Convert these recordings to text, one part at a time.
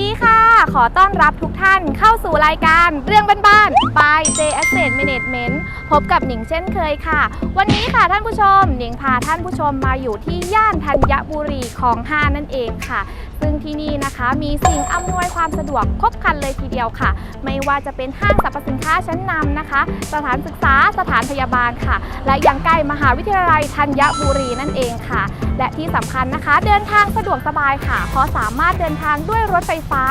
ดีค่ะ ขอต้อนรับทุกท่านเข้าสู่รายการเรื่องบ้านๆ by J Asset Management พบกับหนิงเช่นเคยค่ะ วันนี้ค่ะท่านผู้ชม หนิงพาท่านผู้ชมมาอยู่ที่ย่านธัญบุรีของห้านั่นเองค่ะ ที่นี่นะคะ มีสิ่งอำนวยความสะดวกครบครันเลยทีเดียวค่ะ ไม่ว่าจะเป็นห้างสรรพสินค้าชั้นนำนะคะ สถานศึกษาสถานพยาบาลค่ะ และยังใกล้มหาวิทยาลัยธัญบุรีนั่นเองค่ะ และที่สำคัญนะคะ เดินทางสะดวกสบายค่ะเพราะสามารถเดินทางด้วยรถไฟฟ้า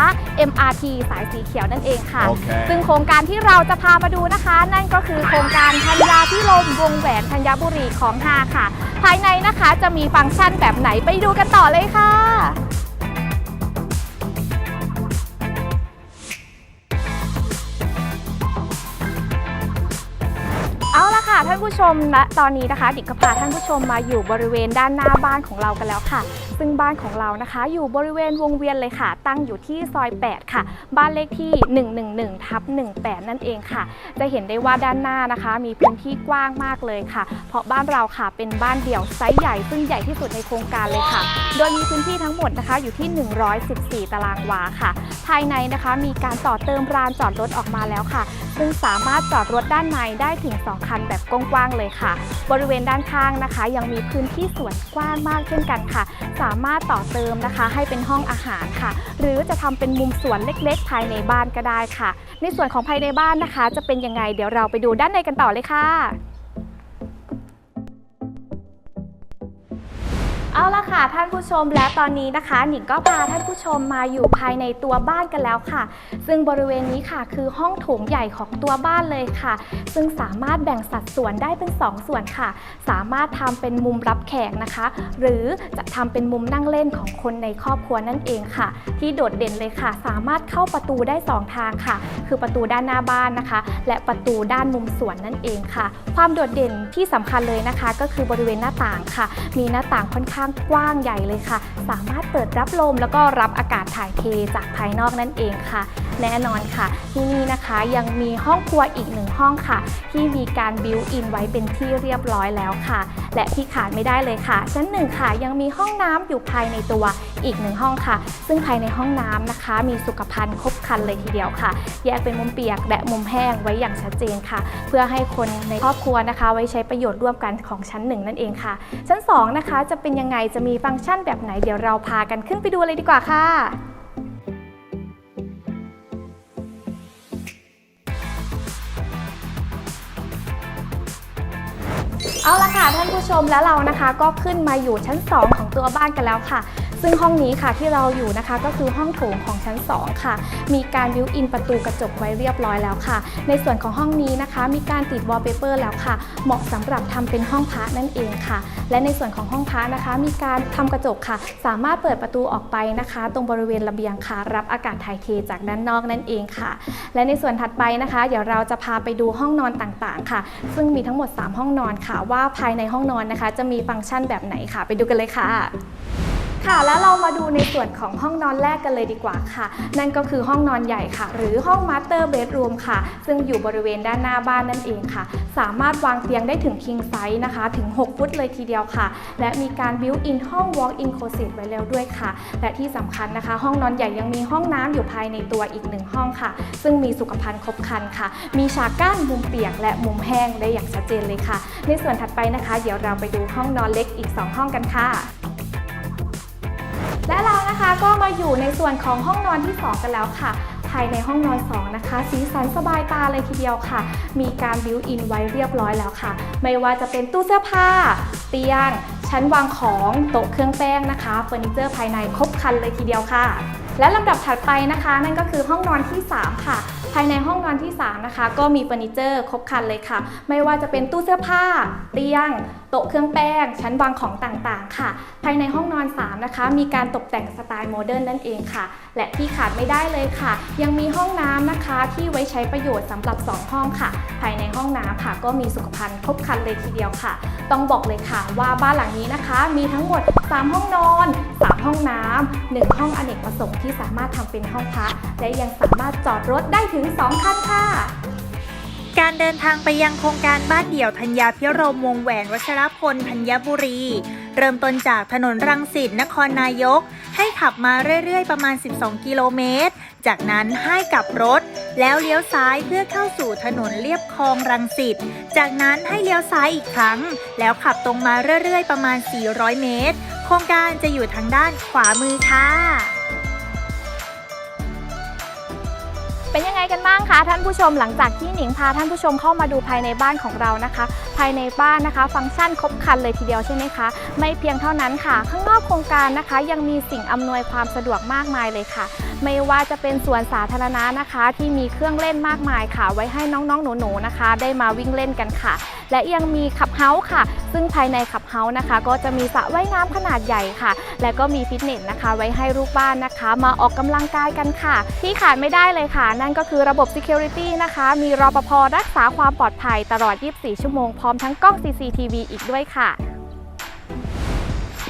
MRT สายสีเขียวนั่นเองค่ะ Okay. ซึ่งโครงการที่เราจะพามาดูนะคะ นั่นก็คือโครงการธัญญาพิรมวงแหวนธัญบุรีของห้าค่ะ ภายในนะคะจะมีฟังก์ชันแบบไหนไปดูกันต่อเลยค่ะ ผู้ชมณตอนนี้นะคะ ดิกก็พาท่านผู้ชมมาอยู่บริเวณด้านหน้าบ้านของเรากันแล้วค่ะ ซึ่งบ้านของเรานะคะ อยู่บริเวณวงเวียนเลยค่ะ ตั้งอยู่ที่ซอย 8 ค่ะ บ้านเลขที่ 111ทับ18 นั่นเองค่ะ จะเห็นได้ว่าด้านหน้านะคะ มีพื้นที่กว้างมากเลยค่ะ เพราะบ้านเราค่ะเป็นบ้านเดี่ยวไซส์ใหญ่ซึ่งใหญ่ที่สุดในโครงการเลยค่ะ โดยมีพื้นที่ทั้งหมดนะคะอยู่ที่ 114 ตารางวาค่ะ ภายในนะคะมีการต่อเติมลานจอดรถออกมาแล้วค่ะ ซึ่งสามารถจอดรถด้านในได้ถึง 2 คันแบบกงกว้างเลยค่ะ บริเวณด้านข้างนะคะ ยังมีพื้นที่สวนกว้างมากเช่นกันค่ะ สามารถต่อเติมนะคะ ให้เป็นห้องอาหารค่ะ หรือจะทำเป็นมุมสวนเล็กๆ ภายในบ้านก็ได้ค่ะ ในส่วนของภายในบ้านนะคะ จะเป็นยังไงเดี๋ยวเราไปดูด้านในกันต่อเลยค่ะ เอาละค่ะท่านผู้ชมและตอนนี้นะคะ หนิงก็พาท่านผู้ชมมาอยู่ภายในตัวบ้านกันแล้วค่ะ ซึ่งบริเวณนี้ค่ะคือห้องโถงใหญ่ของตัวบ้านเลยค่ะ ซึ่งสามารถแบ่งสัดส่วนได้เป็น 2 ส่วนค่ะ สามารถทำเป็นมุมรับแขกนะคะ หรือจะทำเป็นมุมนั่งเล่นของคนในครอบครัวนั่นเองค่ะ ที่โดดเด่นเลยค่ะ สามารถเข้าประตูได้ 2 ทางค่ะ คือประตูด้านหน้าบ้านนะคะ และประตูด้านมุมสวนนั่นเองค่ะ ความโดดเด่นที่สำคัญเลยนะคะ ก็คือบริเวณหน้าต่างค่ะ มีหน้าต่างค่อนข้างกว้างใหญ่เลยค่ะ สามารถเปิดรับลมแล้วก็รับอากาศถ่ายเทจากภายนอกนั่นเองค่ะ แน่นอนค่ะ ที่นี่นะคะยังมีห้องครัวอีกหนึ่งห้องค่ะ ที่มีการบิวอินไว้เป็นที่เรียบร้อยแล้วค่ะ และที่ขาดไม่ได้เลยค่ะ ชั้นหนึ่งค่ะยังมีห้องน้ำอยู่ภายในตัวอีกหนึ่งห้องค่ะ ซึ่งภายในห้องน้ำนะคะ มีสุขภัณฑ์ครบครันเลยทีเดียวค่ะ แยกเป็นมุมเปียกและมุมแห้งไว้อย่างชัดเจนค่ะ เพื่อให้คนในครอบครัวนะคะ ไว้ใช้ประโยชน์ร่วมกันของชั้นหนึ่งนั่นเองค่ะ ชั้นสองนะคะจะเป็นยังไงจะมีฟังก์ชันแบบไหนเดี๋ยวเราพากันขึ้นไปดูเลยดีกว่าค่ะ เอาละค่ะท่านผู้ชมแล้วเรานะคะ ก็ขึ้นมาอยู่ชั้น 2 ของตัวบ้านกันแล้วค่ะ ซึ่งห้องนี้ค่ะที่เราอยู่นะคะก็คือห้องโถงของชั้น 2 ค่ะ มีการบิวอินประตูกระจกไว้เรียบร้อยแล้วค่ะ ในส่วนของห้องนี้นะคะ มีการติดวอลเปเปอร์แล้วค่ะ เหมาะสำหรับทำเป็นห้องพระนั่นเองค่ะ และในส่วนของห้องพระนะคะ มีการทำกระจกค่ะ สามารถเปิดประตูออกไปนะคะ ตรงบริเวณระเบียงค่ะ รับอากาศถ่ายเทจากด้านนอกนั่นเองค่ะ และในส่วนถัดไปนะคะ เดี๋ยวเราจะพาไปดูห้องนอนต่างๆ ค่ะ ซึ่งมีทั้งหมด 3 ห้องนอนค่ะ ว่าภายในห้องนอนนะคะ จะมีฟังก์ชันแบบไหนค่ะ ไปดูกันเลยค่ะ ค่ะ แล้วเรามาดูในส่วนของห้องนอนแรกกันเลยดีกว่าค่ะ นั่นก็คือห้องนอนใหญ่ค่ะ หรือห้องมาสเตอร์เบดรูมค่ะ ซึ่งอยู่บริเวณด้านหน้าบ้านนั่นเองค่ะ สามารถวางเตียงได้ถึง king size นะคะ ถึง 6 ฟุตเลยทีเดียวค่ะ และมีการบิวอินห้อง walk in closet ไว้แล้วด้วยค่ะ และที่สำคัญนะคะ ห้องนอนใหญ่ยังมีห้องน้ำอยู่ภายในตัวอีกหนึ่งห้องค่ะ ซึ่งมีสุขภัณฑ์ครบครันค่ะ มีฉากกั้นมุมเปียกและมุมแห้งได้อย่างชัดเจนเลยค่ะ ในส่วนถัดไปนะคะ เดี๋ยวเราไปดูห้องนอนเล็กอีก 2 ห้องกันค่ะ และเรานะคะก็มาอยู่ในส่วนของห้องนอนที่ 2 กันแล้วค่ะ ภายในห้องนอน 2 นะคะ สีสันสบายตาเลยทีเดียวค่ะ มีการบิวอินไว้เรียบร้อยแล้วค่ะ ไม่ว่าจะเป็นตู้เสื้อผ้า เตียง ชั้นวางของโต๊ะเครื่องแป้งนะคะเฟอร์นิเจอร์ภายในครบครันเลยทีเดียวค่ะ และลำดับถัดไปนะคะ นั่นก็คือห้องนอนที่ 3 ค่ะ ภายในห้องนอนที่ 3 นะคะ ก็มีเฟอร์นิเจอร์ครบครันเลยค่ะ ไม่ว่าจะเป็นตู้เสื้อผ้า เตียง โต๊ะเครื่องแป้ง ชั้นวางของต่างๆ ค่ะ ภายในห้องนอน 3 นะคะ มีการตกแต่งสไตล์โมเดิร์นนั่นเองค่ะ และที่ขาดไม่ได้เลยค่ะ ยังมีห้องน้ำนะคะที่ไว้ใช้ประโยชน์สำหรับ 2 ห้องค่ะ ภายในห้องน้ำค่ะก็มีสุขภัณฑ์ครบครันเลยทีเดียวค่ะ ต้องบอกเลยค่ะว่าบ้านหลังนี้นะคะ มีทั้งหมด 3 ห้องนอน 3 ห้องน้ำ1ห้องอเนกประสงค์ที่สามารถทำเป็นห้องพักและยังสามารถจอดรถได้ถึง 2 คันค่ะ การเดินทางไปยังโครงการบ้านเดี่ยวธัญญาพิรมวงแหวนวัชรพลธัญบุรี เริ่มต้นจากถนนรังสิตนครนายก ให้ขับมาเรื่อยๆ ประมาณ 12 กิโลเมตร จากนั้นให้กลับรถ แล้วเลี้ยวซ้ายเพื่อเข้าสู่ถนนเลียบคลองรังสิตจากนั้นให้เลี้ยวซ้ายอีกครั้ง แล้วขับตรงมาเรื่อยๆ ประมาณ 400 เมตร โครงการจะอยู่ทางด้านขวามือค่ะ เป็นยังไงกันบ้างคะท่านผู้ชมหลังจากที่หนิงพาท่านผู้ชมเข้ามาดูภายในบ้านของเรานะคะ ภายในบ้านนะคะ ฟังก์ชันครบครันเลยทีเดียวใช่ไหมคะ ไม่เพียงเท่านั้นค่ะ ข้างนอกโครงการนะคะ ยังมีสิ่งอำนวยความสะดวกมากมายเลยค่ะ ไม่ว่าจะเป็นสวนสาธารณะนะคะ ที่มีเครื่องเล่นมากมายค่ะ ไว้ให้น้องๆหนูๆนะคะ ได้มาวิ่งเล่นกันค่ะ และยังมีขับเฮาส์ค่ะ ซึ่งภายในขับเฮาส์นะคะ ก็จะมีสระว่ายน้ำขนาดใหญ่ค่ะ และก็มีฟิตเนสนะคะ ไว้ให้ลูกบ้านนะคะ มาออกกำลังกายกันค่ะ ที่ขาดไม่ได้เลยค่ะ นั่นก็คือระบบ Security นะคะ มีรปภรักษาความปลอดภัยตลอด 24 ชั่วโมงพร้อมทั้งกล้อง CCTV อีกด้วยค่ะ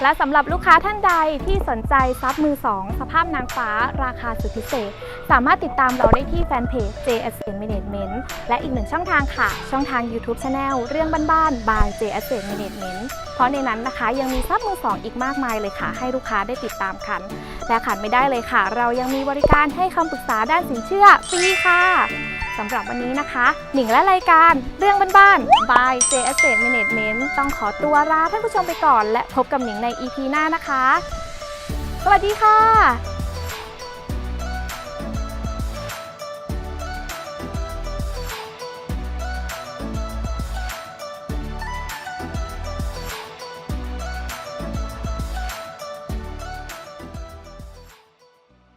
และสำหรับลูกค้าท่านใดที่สนใจซับมือ 2 สภาพนางฟ้า ราคาสุดพิเศษ สามารถติดตามเราได้ที่แฟนเพจ JSN Management และอีกหนึ่งช่องทางค่ะ ช่องทาง YouTube Channel เรื่องบ้านๆ by JSN Management เพราะในนั้นนะคะยังมีซับมือ 2 อีกมากมายเลยค่ะ ให้ลูกค้าได้ติดตามกัน และขาดไม่ได้เลยค่ะ เรายังมีบริการให้คำปรึกษาด้านสินเชื่อฟรีค่ะ สำหรับวันนี้นะคะ หนิงและรายการเรื่องบ้านๆ by J Asset Management ต้องขอตัวลาท่านผู้ชมไปก่อน และพบกับหนิงใน EP หน้านะคะ สวัสดีค่ะ